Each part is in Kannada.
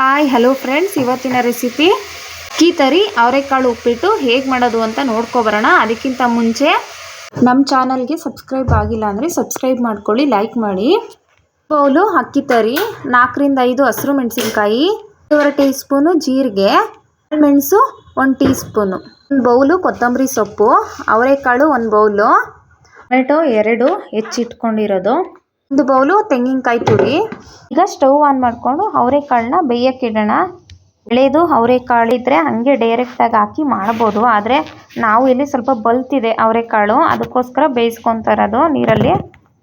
ಹಾಯ್ ಹಲೋ ಫ್ರೆಂಡ್ಸ್ ಇವತ್ತಿನ ರೆಸಿಪಿ ಅಕ್ಕಿ ತರಿ ಅವರೆಕಾಳು ಉಪ್ಪಿಟ್ಟು ಹೇಗೆ ಮಾಡೋದು ಅಂತ ನೋಡ್ಕೊಬರೋಣ. ಅದಕ್ಕಿಂತ ಮುಂಚೆ ನಮ್ಮ ಚಾನಲ್ಗೆ ಸಬ್ಸ್ಕ್ರೈಬ್ ಆಗಿಲ್ಲ ಅಂದರೆ ಸಬ್ಸ್ಕ್ರೈಬ್ ಮಾಡ್ಕೊಳ್ಳಿ ಲೈಕ್ ಮಾಡಿ. ಬೌಲು ಅಕ್ಕಿ ತರಿ, ನಾಲ್ಕರಿಂದ ಐದು ಹಸಿರು ಮೆಣಸಿನ್ಕಾಯಿ, ಒಂದೂವರೆ ಟೀ ಸ್ಪೂನು ಜೀರಿಗೆ, ಮೆಣಸು ಒಂದು ಟೀ ಸ್ಪೂನು ಒಂದು ಬೌಲು ಕೊತ್ತಂಬರಿ ಸೊಪ್ಪು, ಅವರೆಕಾಳು ಒಂದು ಬೌಲು, ಟೊಮೆಟೊ ಎರಡು ಹೆಚ್ಚಿಟ್ಕೊಂಡಿರೋದು. ಒಂದು ಬೌಲು ತೆಂಗಿನಕಾಯಿ ತುರಿ. ಈಗ ಸ್ಟವ್ ಆನ್ ಮಾಡಿಕೊಂಡು ಅವರೆಕಾಳನ್ನ ಬೇಯಕ್ಕೆ ಇಡೋಣ. ಬೆಳೆದು ಅವರೆಕಾಳು ಇದ್ದರೆ ಹಾಗೆ ಡೈರೆಕ್ಟಾಗಿ ಹಾಕಿ ಮಾಡ್ಬೋದು. ಆದರೆ ನಾವು ಇಲ್ಲಿ ಸ್ವಲ್ಪ ಬಲ್ತಿದೆ ಅವರೆಕಾಳು. ಅದಕ್ಕೋಸ್ಕರ ಬೇಯಿಸ್ಕೊತಾ ಇರೋದು ನೀರಲ್ಲಿ.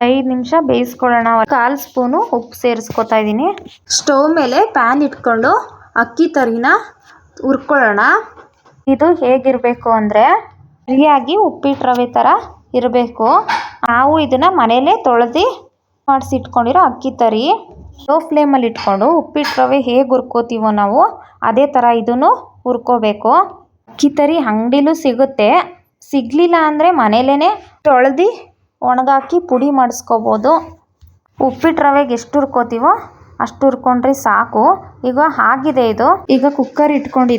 ಐದು ನಿಮಿಷ ಬೇಯಿಸ್ಕೊಳ್ಳೋಣ. ಕಾಲು ಸ್ಪೂನು ಉಪ್ಪು ಸೇರಿಸ್ಕೊತಾ ಇದ್ದೀನಿ. ಸ್ಟವ್ ಮೇಲೆ ಪ್ಯಾನ್ ಇಟ್ಕೊಂಡು ಅಕ್ಕಿ ತರಿನ ಹುರ್ಕೊಳ್ಳೋಣ. ಇದು ಹೇಗಿರಬೇಕು ಅಂದರೆ ಸರಿಯಾಗಿ ಉಪ್ಪಿಟ್ಟು ರವೆ ಥರ ಇರಬೇಕು. ನಾವು ಇದನ್ನು ಮನೇಲೇ ತೊಳೆದು ಮಾಡಿಸಿಟ್ಕೊಂಡಿರೋ ಅಕ್ಕಿ ತರಿ. ಲೋ ಫ್ಲೇಮಲ್ಲಿ ಇಟ್ಕೊಂಡು ಉಪ್ಪಿಟ್ಟು ರವೆ ಹೇಗೆ ಹುರ್ಕೋತೀವೋ ನಾವು, ಅದೇ ಥರ ಇದನ್ನು ಹುರ್ಕೋಬೇಕು. ಅಕ್ಕಿ ತರಿ ಅಂಗಡಿಲೂ ಸಿಗುತ್ತೆ. ಸಿಗಲಿಲ್ಲ ಅಂದರೆ ಮನೇಲೇ ತೊಳೆದು ಒಣಗಾಕಿ ಪುಡಿ ಮಾಡಿಸ್ಕೋಬೋದು. ಉಪ್ಪಿಟ್ಟು ರವೆಗೆ ಎಷ್ಟು ಹುರ್ಕೋತೀವೋ ಅಷ್ಟು ಹುರ್ಕೊಂಡ್ರೆ ಸಾಕು. ಈಗ ಆಗಿದೆ ಇದು. ಈಗ ಕುಕ್ಕರ್ ಇಟ್ಕೊಂಡು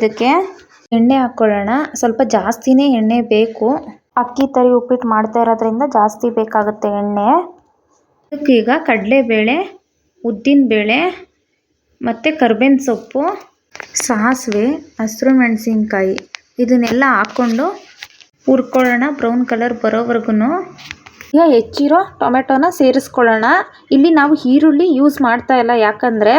ಎಣ್ಣೆ ಹಾಕ್ಕೊಳ್ಳೋಣ ಸ್ವಲ್ಪ ಜಾಸ್ತಿನೇ ಎಣ್ಣೆ ಬೇಕು. ಅಕ್ಕಿ ತರಿ ಉಪ್ಪಿಟ್ಟು ಮಾಡ್ತಾ ಇರೋದ್ರಿಂದ ಜಾಸ್ತಿ ಬೇಕಾಗುತ್ತೆ ಎಣ್ಣೆ. ಇದಕ್ಕೀಗ ಕಡಲೆಬೇಳೆ, ಉದ್ದಿನಬೇಳೆ ಮತ್ತು ಕರ್ಬೇವಿನ ಸೊಪ್ಪು, ಸಾಸಿವೆ, ಹಸಿರು ಮೆಣಸಿನ್ಕಾಯಿ ಇದನ್ನೆಲ್ಲ ಹಾಕ್ಕೊಂಡು ಹುರ್ಕೊಳ್ಳೋಣ. ಬ್ರೌನ್ ಕಲರ್ ಬರೋವರೆಗೂ ಈಗ ಹೆಚ್ಚಿರೋ ಟೊಮೆಟೊನ ಸೇರಿಸ್ಕೊಳ್ಳೋಣ. ಇಲ್ಲಿ ನಾವು ಈರುಳ್ಳಿ ಯೂಸ್ ಮಾಡ್ತಾ ಇಲ್ಲ. ಯಾಕಂದರೆ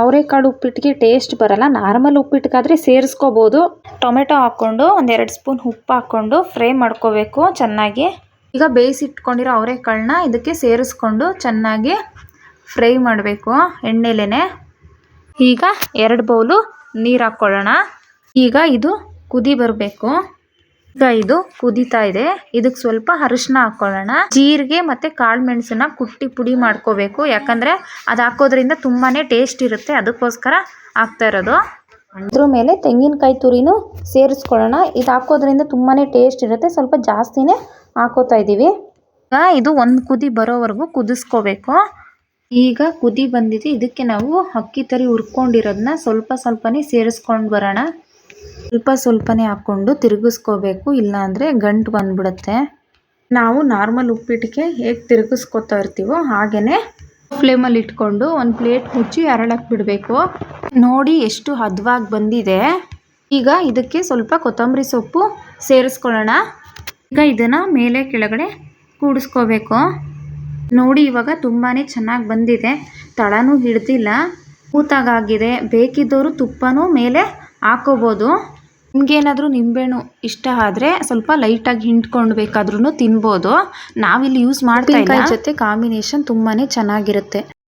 ಅವರೆಕಾಳು ಉಪ್ಪಿಟ್ಟಿಗೆ ಟೇಸ್ಟ್ ಬರಲ್ಲ. ನಾರ್ಮಲ್ ಉಪ್ಪಿಟ್ಟಿಗಾದರೆ ಸೇರಿಸ್ಕೋಬೋದು. ಟೊಮೆಟೊ ಹಾಕ್ಕೊಂಡು ಒಂದೆರಡು ಸ್ಪೂನ್ ಉಪ್ಪು ಹಾಕ್ಕೊಂಡು ಫ್ರೈ ಮಾಡ್ಕೋಬೇಕು ಚೆನ್ನಾಗಿ. ಈಗ ಬೇಯಿಸಿಟ್ಕೊಂಡಿರೋ ಅವರೆಕಾಳನ್ನ ಇದಕ್ಕೆ ಸೇರಿಸ್ಕೊಂಡು ಚೆನ್ನಾಗಿ ಫ್ರೈ ಮಾಡಬೇಕು ಎಣ್ಣೆಲೇ ಈಗ ಎರಡು ಬೌಲು ನೀರು ಹಾಕ್ಕೊಳ್ಳೋಣ. ಈಗ ಇದು ಕುದಿ ಬರಬೇಕು. ಈಗ ಇದು ಕುದೀತಾ ಇದೆ. ಇದಕ್ಕೆ ಸ್ವಲ್ಪ ಅರಿಶಿನ ಹಾಕ್ಕೊಳ್ಳೋಣ. ಜೀರಿಗೆ ಮತ್ತು ಕಾಳು ಮೆಣಸನ್ನ ಕುಟ್ಟಿ ಪುಡಿ ಮಾಡ್ಕೋಬೇಕು. ಯಾಕಂದರೆ ಅದು ಹಾಕೋದ್ರಿಂದ ತುಂಬಾ ಟೇಸ್ಟ್ ಇರುತ್ತೆ. ಅದಕ್ಕೋಸ್ಕರ ಹಾಕ್ತಾ ಇರೋದು. ಅದ್ರ ಮೇಲೆ ತೆಂಗಿನಕಾಯಿ ತುರಿನೂ ಸೇರಿಸ್ಕೊಳ್ಳೋಣ. ಇದು ಹಾಕೋದ್ರಿಂದ ತುಂಬಾ ಟೇಸ್ಟ್ ಇರುತ್ತೆ. ಸ್ವಲ್ಪ ಜಾಸ್ತಿನೇ ಹಾಕೋತಾ ಇದ್ದೀವಿ ಇದು ಒಂದು ಕುದಿ ಬರೋವರೆಗೂ ಕುದಿಸ್ಕೋಬೇಕು. ಈಗ ಕುದಿ ಬಂದಿದೆ. ಇದಕ್ಕೆ ನಾವು ಅಕ್ಕಿ ತರಿ ಹುರ್ಕೊಂಡಿರೋದನ್ನ ಸ್ವಲ್ಪ ಸ್ವಲ್ಪನೇ ಸೇರಿಸ್ಕೊಂಡು ಬರೋಣ. ಸ್ವಲ್ಪ ಸ್ವಲ್ಪನೇ ಹಾಕ್ಕೊಂಡು ತಿರುಗಿಸ್ಕೋಬೇಕು. ಇಲ್ಲಾಂದರೆ ಗಂಟು ಬಂದ್ಬಿಡುತ್ತೆ. ನಾವು ನಾರ್ಮಲ್ ಉಪ್ಪಿಟ್ಟಿಗೆ ಹೇಗೆ ತಿರುಗಿಸ್ಕೊತಾ ಇರ್ತೀವೋ ಹಾಗೆಯೇ ಫ್ಲೇಮಲ್ಲಿ ಇಟ್ಕೊಂಡು ಒಂದು ಪ್ಲೇಟ್ ಮುಚ್ಚಿ ಅರಳಕ್ಕೆ ಬಿಡಬೇಕು. ನೋಡಿ ಎಷ್ಟು ಹದವಾಗಿ ಬಂದಿದೆ. ಈಗ ಇದಕ್ಕೆ ಸ್ವಲ್ಪ ಕೊತ್ತಂಬರಿ ಸೊಪ್ಪು ಸೇರಿಸ್ಕೊಳ್ಳೋಣ. ಈಗ ಇದನ್ನು ಮೇಲೆ ಕೆಳಗಡೆ ಕೂಡಿಸ್ಕೋಬೇಕು. ನೋಡಿ, ಇವಾಗ ತುಂಬಾ ಚೆನ್ನಾಗಿ ಬಂದಿದೆ. ತಳನೂ ಹಿಡ್ದಿಲ್ಲ. ಕೂತಾಗಾಗಿದೆ. ಬೇಕಿದ್ದವರು ತುಪ್ಪನೂ ಮೇಲೆ ಹಾಕೋಬೋದು. ನಿಮ್ಗೇನಾದರೂ ನಿಂಬೆಹಣ್ಣು ಇಷ್ಟ ಆದರೆ ಸ್ವಲ್ಪ ಲೈಟಾಗಿ ಹಿಂಡ್ಕೊಂಡು ಬೇಕಾದ್ರೂ ತಿನ್ಬೋದು. ನಾವಿಲ್ಲಿ ಯೂಸ್ ಮಾಡ್ತಾ ಇಲ್ಲ. ಜೊತೆ ಕಾಂಬಿನೇಷನ್ ತುಂಬಾ ಚೆನ್ನಾಗಿರುತ್ತೆ.